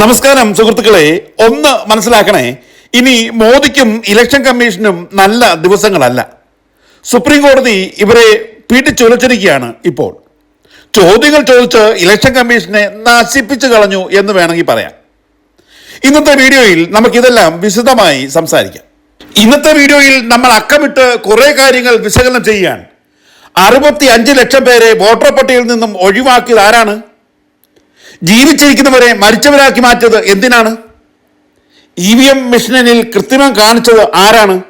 നമസ്കാരം സുഹൃത്തുക്കളെ. ഒന്ന് മനസ്സിലാക്കണേ ഇനി മോദിക്കും ഇലക്ഷൻ കമ്മീഷനും നല്ല ദിവസങ്ങളല്ല. സുപ്രീം കോടതി ഇവരെ പിടിച്ചുലച്ചിരിക്കുകയാണ് ഇപ്പോൾ. ചോദ്യങ്ങൾ ചോദിച്ച് ഇലക്ഷൻ കമ്മീഷനെ നശിപ്പിച്ചു കളഞ്ഞു എന്ന് വേണമെങ്കിൽ പറയാം. ഇന്നത്തെ വീഡിയോയിൽ നമുക്കിതെല്ലാം വിശദമായി സംസാരിക്കാം. ഇന്നത്തെ വീഡിയോയിൽ നമ്മൾ അക്കമിട്ട് കുറേ കാര്യങ്ങൾ വിശകലനം ചെയ്യാൻ അറുപത്തി അഞ്ച് ലക്ഷം പേരെ വോട്ടർ പട്ടികയിൽ നിന്നും ഒഴിവാക്കിയത് ആരാണ്? ജീവിച്ചിരിക്കുന്നവരെ മരിച്ചവരാക്കി മാറ്റിയത് എന്തിനാണ്? ഇ വി എം മെഷീനിൽ കൃത്രിമം കാണിച്ചത് ആരാണ്?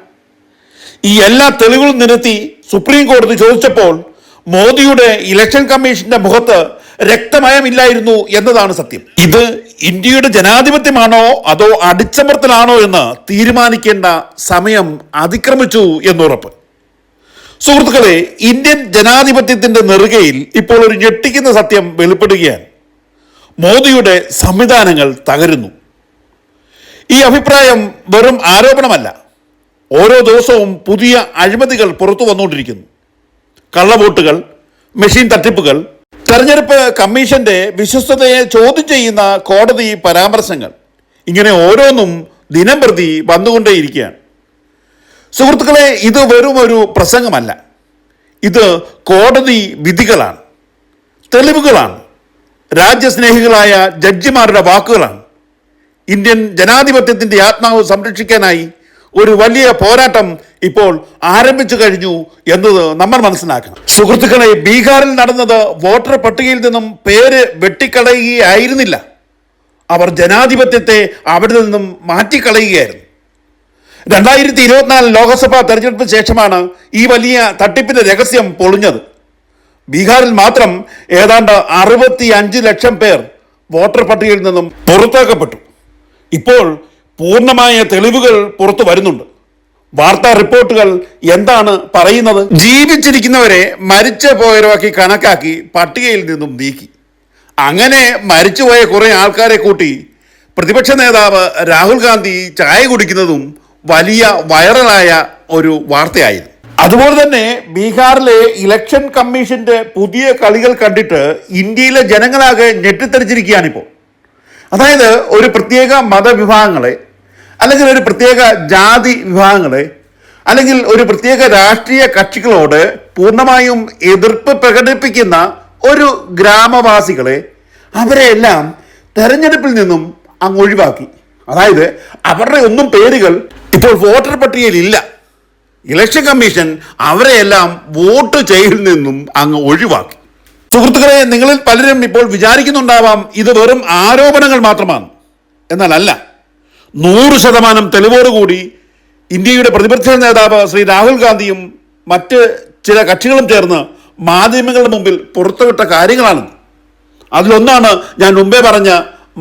ഈ എല്ലാ തെളിവുകളും നിരത്തി സുപ്രീം കോടതി ചോദിച്ചപ്പോൾ മോദിയുടെ ഇലക്ഷൻ കമ്മീഷന്റെ മുഖത്ത് രക്തമയമില്ലായിരുന്നു എന്നതാണ് സത്യം. ഇത് ഇന്ത്യയുടെ ജനാധിപത്യമാണോ അതോ അടിച്ചമർത്തലാണോ എന്ന് തീരുമാനിക്കേണ്ട സമയം അതിക്രമിച്ചു എന്നുറപ്പ്. സുഹൃത്തുക്കളെ ഇന്ത്യൻ ജനാധിപത്യത്തിന്റെ നെറുകയിൽ ഇപ്പോൾ ഒരു ഞെട്ടിക്കുന്ന സത്യം വെളിപ്പെടുകയാണ്. മോദിയുടെ സംവിധാനങ്ങൾ തകരുന്നു. ഈ അഭിപ്രായം വെറും ആരോപണമല്ല. ഓരോ ദിവസവും പുതിയ അഴിമതികൾ പുറത്തു വന്നുകൊണ്ടിരിക്കുന്നു. കള്ളവോട്ടുകൾ മെഷീൻ തട്ടിപ്പുകൾ തെരഞ്ഞെടുപ്പ് കമ്മീഷന്റെ വിശ്വസ്തതയെ ചോദ്യം ചെയ്യുന്ന കോടതി പരാമർശങ്ങൾ. ഇങ്ങനെ ഓരോന്നും ദിനം പ്രതി വന്നുകൊണ്ടേയിരിക്കുകയാണ്. സുഹൃത്തുക്കളെ ഇത് വെറും ഒരു പ്രസംഗമല്ല. ഇത് കോടതി വിധികളാണ്. തെളിവുകളാണ്. രാജ്യസ്നേഹികളായ ജഡ്ജിമാരുടെ വാക്കുകളാണ്. ഇന്ത്യൻ ജനാധിപത്യത്തിന്റെ ആത്മാവ് സംരക്ഷിക്കാനായി ഒരു വലിയ പോരാട്ടം ഇപ്പോൾ ആരംഭിച്ചു കഴിഞ്ഞു എന്നത് നമ്മൾ മനസ്സിലാക്കണം. സുഹൃത്തുക്കളെ ബീഹാറിൽ നടന്നത് വോട്ടർ പട്ടികയിൽ നിന്നും പേര് വെട്ടിക്കളയുകയായിരുന്നില്ല. അവർ ജനാധിപത്യത്തെ അവിടെ നിന്നും മാറ്റിക്കളയുകയായിരുന്നു. രണ്ടായിരത്തി ഇരുപത്തിനാല് ലോക്സഭാ തെരഞ്ഞെടുപ്പിന് ശേഷമാണ് ഈ വലിയ തട്ടിപ്പിന്റെ രഹസ്യം പൊളിഞ്ഞത്. ബീഹാറിൽ മാത്രം ഏതാണ്ട് അറുപത്തി അഞ്ച് ലക്ഷം പേർ വോട്ടർ പട്ടികയിൽ നിന്നും പുറത്താക്കപ്പെട്ടു. ഇപ്പോൾ പൂർണമായ തെളിവുകൾ പുറത്തു വരുന്നുണ്ട്. വാർത്താ റിപ്പോർട്ടുകൾ എന്താണ് പറയുന്നത്? ജീവിച്ചിരിക്കുന്നവരെ മരിച്ചു പോയവരാക്കി കണക്കാക്കി പട്ടികയിൽ നിന്നും നീക്കി. അങ്ങനെ മരിച്ചുപോയ കുറേ ആൾക്കാരെ കൂട്ടി പ്രതിപക്ഷ നേതാവ് രാഹുൽ ഗാന്ധി ചായ കുടിക്കുന്നതും വലിയ വൈറലായ ഒരു വാർത്തയായിരുന്നു. അതുപോലെ തന്നെ ബീഹാറിലെ ഇലക്ഷൻ കമ്മീഷന്റെ പുതിയ കളികൾ കണ്ടിട്ട് ഇന്ത്യയിലെ ജനങ്ങളാകെ ഞെട്ടിത്തെറിച്ചിരിക്കുകയാണിപ്പോൾ അതായത് ഒരു പ്രത്യേക മതവിഭാഗങ്ങളെ അല്ലെങ്കിൽ ഒരു പ്രത്യേക ജാതി വിഭാഗങ്ങളെ അല്ലെങ്കിൽ ഒരു പ്രത്യേക രാഷ്ട്രീയ കക്ഷികളോട് പൂർണമായും എതിർപ്പ് പ്രകടിപ്പിക്കുന്ന ഒരു ഗ്രാമവാസികളെ അവരെയെല്ലാം തെരഞ്ഞെടുപ്പിൽ നിന്നും അങ്ങ് ഒഴിവാക്കി. അതായത് അവരുടെ ഒന്നും പേരുകൾ ഇപ്പോൾ വോട്ടർ പട്ടികയിൽ ഇല്ല. ഇലക്ഷൻ കമ്മീഷൻ അവരെയെല്ലാം വോട്ട് ചെയ്യൽ നിന്നും അങ്ങ് ഒഴിവാക്കി. സുഹൃത്തുക്കളെ നിങ്ങളിൽ പലരും ഇപ്പോൾ വിചാരിക്കുന്നുണ്ടാവാം ഇത് വെറും ആരോപണങ്ങൾ മാത്രമാണ്. എന്നാൽ അല്ല നൂറ് ശതമാനം തെളിവോടുകൂടി ഇന്ത്യയുടെ പ്രതിപക്ഷ നേതാവ് ശ്രീ രാഹുൽ ഗാന്ധിയും മറ്റ് ചില കക്ഷികളും ചേർന്ന് മാധ്യമങ്ങളുടെ മുമ്പിൽ പുറത്തുവിട്ട കാര്യങ്ങളാണ് അതിലൊന്നാണ് ഞാൻ മുമ്പേ പറഞ്ഞ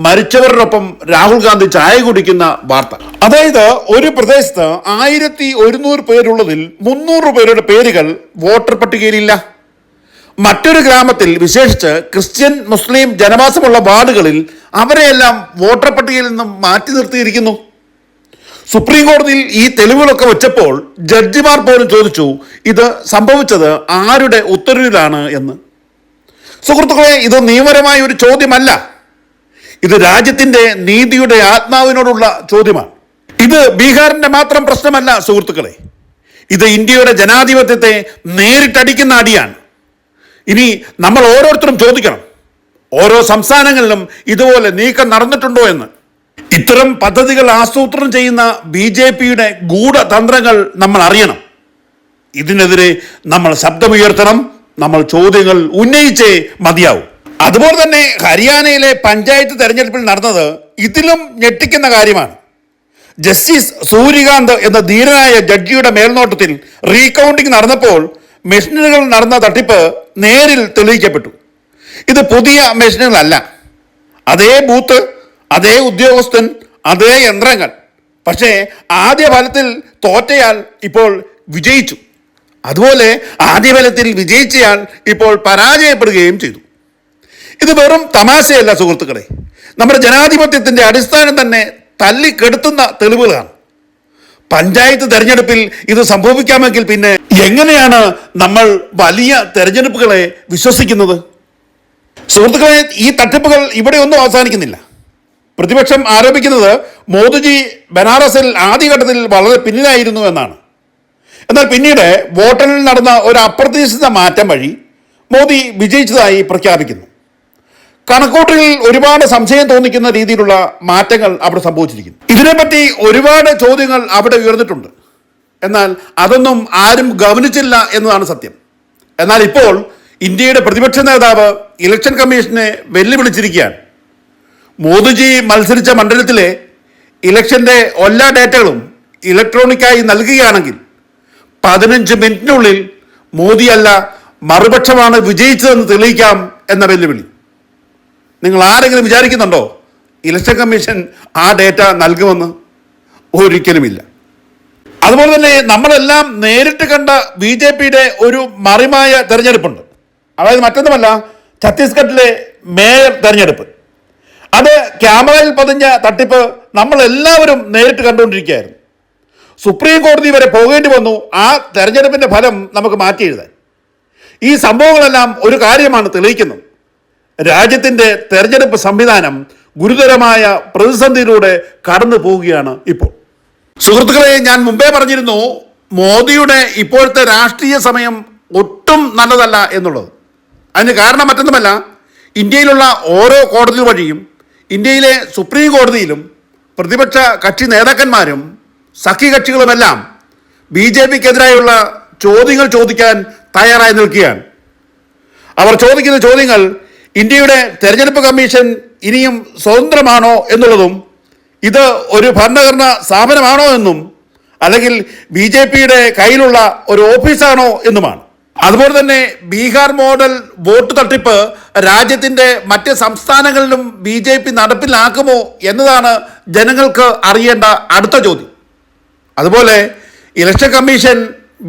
മരിച്ചവരോടൊപ്പം രാഹുൽ ഗാന്ധി ചായ കുടിക്കുന്ന വാർത്ത. അതായത് ഒരു പ്രദേശത്ത് ആയിരത്തി ഒരുന്നൂറ് പേരുള്ളതിൽ മുന്നൂറ് പേരുടെ പേരുകൾ വോട്ടർ പട്ടികയിലില്ല. മറ്റൊരു ഗ്രാമത്തിൽ വിശേഷിച്ച് ക്രിസ്ത്യൻ മുസ്ലിം ജനവാസമുള്ള വാർഡുകളിൽ അവരെയെല്ലാം വോട്ടർ പട്ടികയിൽ നിന്നും മാറ്റി നിർത്തിയിരിക്കുന്നു. സുപ്രീം കോടതിയിൽ ഈ തെളിവുകളൊക്കെ വെച്ചപ്പോൾ ജഡ്ജിമാർ പോലും ചോദിച്ചു ഇത് സംഭവിച്ചത് ആരുടെ ഉത്തരവിലാണ് എന്ന്. സുഹൃത്തുക്കളെ ഇത് നിയമപരമായ ഒരു ചോദ്യമല്ല. ഇത് രാജ്യത്തിന്റെ നീതിയുടെ ആത്മാവിനോടുള്ള ചോദ്യമാണ്. ഇത് ബീഹാറിന്റെ മാത്രം പ്രശ്നമല്ല സുഹൃത്തുക്കളെ. ഇത് ഇന്ത്യയുടെ ജനാധിപത്യത്തെ നേരിട്ടടിക്കുന്ന അടിയാണ്. ഇനി നമ്മൾ ഓരോരുത്തരും ചോദിക്കണം ഓരോ സംസ്ഥാനങ്ങളിലും ഇതുപോലെ നീക്കം നടന്നിട്ടുണ്ടോ എന്ന്. ഇത്തരം പദ്ധതികൾ ആസൂത്രണം ചെയ്യുന്ന ബി ജെ പിയുടെ ഗൂഢതന്ത്രങ്ങൾ നമ്മൾ അറിയണം. ഇതിനെതിരെ നമ്മൾ ശബ്ദമുയർത്തണം നമ്മൾ ചോദ്യങ്ങൾ ഉന്നയിച്ചേ മതിയാവും. അതുപോലെ തന്നെ ഹരിയാനയിലെ പഞ്ചായത്ത് തെരഞ്ഞെടുപ്പിൽ നടന്നത് ഇതിലും ഞെട്ടിക്കുന്ന കാര്യമാണ്. ജസ്റ്റിസ് സൂര്യകാന്ത് എന്ന ധീരനായ ജഡ്ജിയുടെ മേൽനോട്ടത്തിൽ റീകൗണ്ടിംഗ് നടന്നപ്പോൾ മെഷീനുകൾ നടന്ന തട്ടിപ്പ് നേരിൽ തെളിയിക്കപ്പെട്ടു. ഇത് പുതിയ മെഷീനുകളല്ല. അതേ ബൂത്ത് അതേ ഉദ്യോഗസ്ഥൻ അതേ യന്ത്രങ്ങൾ. പക്ഷേ ആദ്യ ഫലത്തിൽ തോറ്റയാൾ ഇപ്പോൾ വിജയിച്ചു. അതുപോലെ ആദ്യ ഫലത്തിൽ വിജയിച്ചയാൾ ഇപ്പോൾ പരാജയപ്പെടുകയും ചെയ്തു. ഇത് വെറും തമാശയല്ല സുഹൃത്തുക്കളെ. നമ്മുടെ ജനാധിപത്യത്തിന്റെ അടിസ്ഥാനം തന്നെ തല്ലിക്കെടുത്തുന്ന തെളിവുകളാണ്. പഞ്ചായത്ത് തെരഞ്ഞെടുപ്പിൽ ഇത് സംഭവിക്കാമെങ്കിൽ പിന്നെ എങ്ങനെയാണ് നമ്മൾ വലിയ തെരഞ്ഞെടുപ്പുകളെ വിശ്വസിക്കുന്നത്? സുഹൃത്തുക്കളെ ഈ തട്ടിപ്പുകൾ ഇവിടെ ഒന്നും അവസാനിക്കുന്നില്ല. പ്രതിപക്ഷം ആരോപിക്കുന്നത് മോദിജി ബനാറസിൽ ആദ്യഘട്ടത്തിൽ വളരെ പിന്നിലായിരുന്നു എന്നാണ്. എന്നാൽ പിന്നീട് വോട്ടെണ്ണൽ നടന്ന ഒരു അപ്രതീക്ഷിത മാറ്റം വഴി മോദി വിജയിച്ചതായി പ്രഖ്യാപിക്കുന്നു. കണക്കൂട്ടലിൽ ഒരുപാട് സംശയം തോന്നിക്കുന്ന രീതിയിലുള്ള മാറ്റങ്ങൾ അവിടെ സംഭവിച്ചിരിക്കുന്നു. ഇതിനെപ്പറ്റി ഒരുപാട് ചോദ്യങ്ങൾ അവിടെ ഉയർന്നിട്ടുണ്ട്. എന്നാൽ അതൊന്നും ആരും ഗവനിച്ചില്ല എന്നതാണ് സത്യം. എന്നാൽ ഇപ്പോൾ ഇന്ത്യയുടെ പ്രതിപക്ഷ നേതാവ് ഇലക്ഷൻ കമ്മീഷനെ വെല്ലുവിളിച്ചിരിക്കുകയാണ്. മോദിജി മത്സരിച്ച മണ്ഡലത്തിലെ ഇലക്ഷന്റെ എല്ലാ ഡേറ്റകളും ഇലക്ട്രോണിക്കായി നൽകുകയാണെങ്കിൽ പതിനഞ്ച് മിനിറ്റിനുള്ളിൽ മോദിയല്ല മറുപക്ഷമാണ് വിജയിച്ചതെന്ന് തെളിയിക്കാം എന്ന വെല്ലുവിളി. നിങ്ങൾ ആരെങ്കിലും വിചാരിക്കുന്നുണ്ടോ ഇലക്ഷൻ കമ്മീഷൻ ആ ഡേറ്റ നൽകുമെന്ന്? ഒരിക്കലുമില്ല. അതുപോലെ തന്നെ നമ്മളെല്ലാം നേരിട്ട് കണ്ട ബി ജെ പിയുടെ ഒരു മറിമായ തെരഞ്ഞെടുപ്പുണ്ട്. അതായത് മറ്റൊന്നുമല്ല ഛത്തീസ്ഗഡിലെ മേയർ തെരഞ്ഞെടുപ്പ്. അത് ക്യാമറയിൽ പതിഞ്ഞ തട്ടിപ്പ് നമ്മളെല്ലാവരും നേരിട്ട് കണ്ടുകൊണ്ടിരിക്കുകയായിരുന്നു. സുപ്രീം കോടതി വരെ പോകേണ്ടി വന്നു ആ തെരഞ്ഞെടുപ്പിന്റെ ഫലം നമുക്ക് മാറ്റി എഴുതാൻ ഈ സംഭവങ്ങളെല്ലാം ഒരു കാര്യമാണ് തെളിയിക്കുന്നത്. രാജ്യത്തിന്റെ തെരഞ്ഞെടുപ്പ് സംവിധാനം ഗുരുതരമായ പ്രതിസന്ധിയിലൂടെ കടന്നു പോവുകയാണ് ഇപ്പോൾ. സുഹൃത്തുക്കളെ ഞാൻ മുമ്പേ പറഞ്ഞിരുന്നു മോദിയുടെ ഇപ്പോഴത്തെ രാഷ്ട്രീയ സമയം ഒട്ടും നല്ലതല്ല എന്നുള്ളത്. അതിന് കാരണം മറ്റൊന്നുമല്ല ഇന്ത്യയിലുള്ള ഓരോ കോടതി വഴിയും ഇന്ത്യയിലെ സുപ്രീം കോടതിയിലും പ്രതിപക്ഷ കക്ഷി നേതാക്കന്മാരും സഖ്യകക്ഷികളുമെല്ലാം ബി ജെ പിക്കെതിരായുള്ള ചോദ്യങ്ങൾ ചോദിക്കാൻ തയ്യാറായി നിൽക്കുകയാണ്. അവർ ചോദിക്കുന്ന ചോദ്യങ്ങൾ ഇന്ത്യയുടെ തെരഞ്ഞെടുപ്പ് കമ്മീഷൻ ഇനിയും സ്വതന്ത്രമാണോ എന്നുള്ളതും ഇത് ഒരു ഭരണഘടനാ സ്ഥാപനമാണോ എന്നും അല്ലെങ്കിൽ ബി ജെ പിയുടെ കയ്യിലുള്ള ഒരു ഓഫീസാണോ എന്നുമാണ്. അതുപോലെ തന്നെ ബീഹാർ മോഡൽ വോട്ട് തട്ടിപ്പ് രാജ്യത്തിന്റെ മറ്റ് സംസ്ഥാനങ്ങളിലും ബി ജെ പി നടപ്പിലാക്കുമോ എന്നതാണ് ജനങ്ങൾക്ക് അറിയേണ്ട അടുത്ത ചോദ്യം. അതുപോലെ ഇലക്ഷൻ കമ്മീഷൻ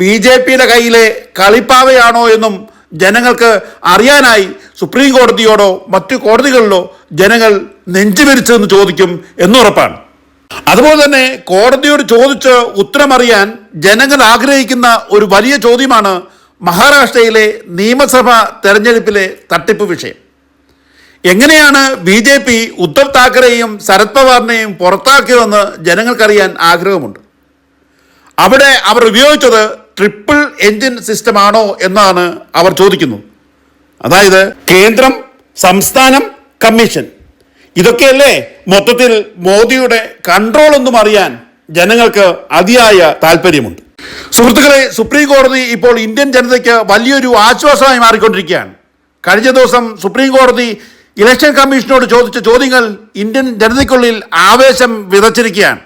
ബി ജെ പിയുടെ കയ്യിലെ കളിപ്പാവയാണോ എന്നും ജനങ്ങൾക്ക് അറിയാനായി സുപ്രീം കോടതിയോടോ മറ്റു കോടതികളിലോ ജനങ്ങൾ നെഞ്ചുവിരിച്ചെന്ന് ചോദിക്കും എന്നുറപ്പാണ്. അതുപോലെ തന്നെ കോടതിയോട് ചോദിച്ച് ഉത്തരമറിയാൻ ജനങ്ങൾ ആഗ്രഹിക്കുന്ന ഒരു വലിയ ചോദ്യമാണ് മഹാരാഷ്ട്രയിലെ നിയമസഭ തെരഞ്ഞെടുപ്പിലെ തട്ടിപ്പ് വിഷയം. എങ്ങനെയാണ് ബി ജെ പി ഉദ്ധവ് താക്കറെയും ശരത് പവാറിനെയും പുറത്താക്കിയതെന്ന് ജനങ്ങൾക്കറിയാൻ ആഗ്രഹമുണ്ട്. അവിടെ അവർ ഉപയോഗിച്ചത് ട്രിപ്പിൾ എൻജിൻ സിസ്റ്റമാണോ എന്നാണ് അവർ ചോദിക്കുന്നത്. അതായത് കേന്ദ്രം സംസ്ഥാനം കമ്മീഷൻ. ഇതൊക്കെയല്ലേ മൊത്തത്തിൽ മോദിയുടെ കൺട്രോൾ ഒന്നും അറിയാൻ ജനങ്ങൾക്ക് അതിയായ താല്പര്യമുണ്ട്. സുഹൃത്തുക്കളെ സുപ്രീം കോടതി ഇപ്പോൾ ഇന്ത്യൻ ജനതയ്ക്ക് വലിയൊരു ആശ്വാസമായി മാറിക്കൊണ്ടിരിക്കുകയാണ്. കഴിഞ്ഞ ദിവസം സുപ്രീം കോടതി ഇലക്ഷൻ കമ്മീഷനോട് ചോദിച്ച ചോദ്യങ്ങൾ ഇന്ത്യൻ ജനതയ്ക്കുള്ളിൽ ആവേശം വിതച്ചിരിക്കുകയാണ്.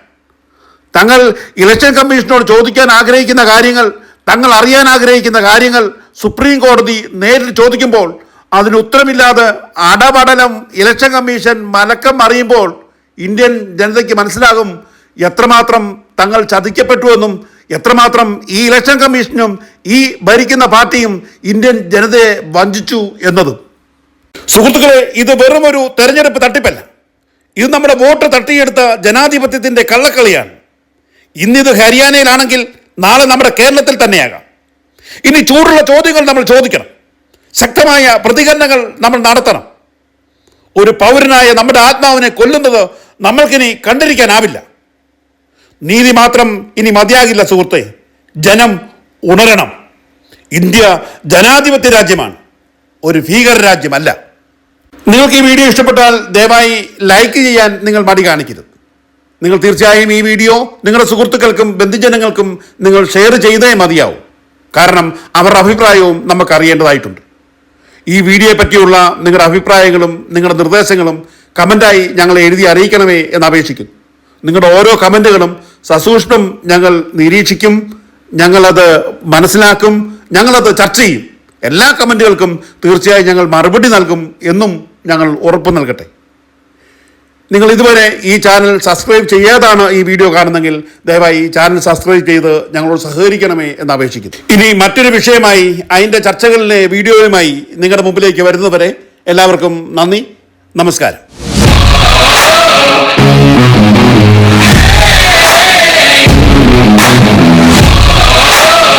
തങ്ങൾ ഇലക്ഷൻ കമ്മീഷനോട് ചോദിക്കാൻ ആഗ്രഹിക്കുന്ന കാര്യങ്ങൾ തങ്ങൾ അറിയാൻ ആഗ്രഹിക്കുന്ന കാര്യങ്ങൾ സുപ്രീം കോടതി നേരിൽ ചോദിക്കുമ്പോൾ അതിന് ഉത്തരമില്ലാതെ അടപടലം ഇലക്ഷൻ കമ്മീഷൻ മലക്കം അറിയുമ്പോൾ ഇന്ത്യൻ ജനതയ്ക്ക് മനസ്സിലാകും എത്രമാത്രം തങ്ങൾ ചതിക്കപ്പെട്ടുവെന്നും എത്രമാത്രം ഈ ഇലക്ഷൻ കമ്മീഷനും ഈ ഭരിക്കുന്ന പാർട്ടിയും ഇന്ത്യൻ ജനതയെ വഞ്ചിച്ചു എന്നതും. സുഹൃത്തുക്കളെ ഇത് വെറും ഒരു തെരഞ്ഞെടുപ്പ് തട്ടിപ്പല്ല. ഇത് നമ്മുടെ വോട്ട് തട്ടിയെടുത്ത ജനാധിപത്യത്തിന്റെ കള്ളക്കളിയാണ്. ഇന്നിത് ഹരിയാനയിലാണെങ്കിൽ നാളെ നമ്മുടെ കേരളത്തിൽ തന്നെയാകാം. ഇനി ചൂടുള്ള ചോദ്യങ്ങൾ നമ്മൾ ചോദിക്കണം. ശക്തമായ പ്രതികരണങ്ങൾ നമ്മൾ നടത്തണം. ഒരു പൗരനായ നമ്മുടെ ആത്മാവിനെ കൊല്ലുന്നത് നമ്മൾക്കിനി കണ്ടിരിക്കാനാവില്ല. നീതി മാത്രം ഇനി മതിയാകില്ല സുഹൃത്തെ. ജനം ഉണരണം. ഇന്ത്യ ജനാധിപത്യ രാജ്യമാണ്. ഒരു ഭീകര രാജ്യമല്ല. നിങ്ങൾക്ക് ഈ വീഡിയോ ഇഷ്ടപ്പെട്ടാൽ ദയവായി ലൈക്ക് ചെയ്യാൻ നിങ്ങൾ മടി കാണിക്കരുത്. നിങ്ങൾ തീർച്ചയായും ഈ വീഡിയോ നിങ്ങളുടെ സുഹൃത്തുക്കൾക്കും ബന്ധുജനങ്ങൾക്കും നിങ്ങൾ ഷെയർ ചെയ്തേ മതിയാവും. കാരണം അവരുടെ അഭിപ്രായവും നമുക്ക് അറിയേണ്ടതായിട്ടുണ്ട് ഈ വീഡിയോയെ പറ്റിയുള്ള നിങ്ങളുടെ അഭിപ്രായങ്ങളും നിങ്ങളുടെ നിർദ്ദേശങ്ങളും കമന്റായി ഞങ്ങളെ എഴുതി അറിയിക്കണമേ എന്ന് അപേക്ഷിക്കുന്നു. നിങ്ങളുടെ ഓരോ കമന്റുകളും സസൂക്ഷ്മം ഞങ്ങൾ നിരീക്ഷിക്കും ഞങ്ങളത് മനസ്സിലാക്കും ഞങ്ങളത് ചർച്ച ചെയ്യും. എല്ലാ കമന്റുകൾക്കും തീർച്ചയായും ഞങ്ങൾ മറുപടി നൽകും എന്നും ഞങ്ങൾ ഉറപ്പ് നൽകട്ടെ. നിങ്ങൾ ഇതുവരെ ഈ ചാനൽ സബ്സ്ക്രൈബ് ചെയ്യാതാണ് ഈ വീഡിയോ കാണുന്നെങ്കിൽ ദയവായി ഈ ചാനൽ സബ്സ്ക്രൈബ് ചെയ്ത് ഞങ്ങളോട് സഹകരിക്കണമേ എന്ന് അപേക്ഷിക്കുന്നു. ഇനി മറ്റൊരു വിഷയമായി അതിന്റെ ചർച്ചകളിലെ വീഡിയോയുമായി നിങ്ങളുടെ മുമ്പിലേക്ക് വരുന്നവരെ എല്ലാവർക്കും നന്ദി നമസ്കാരം.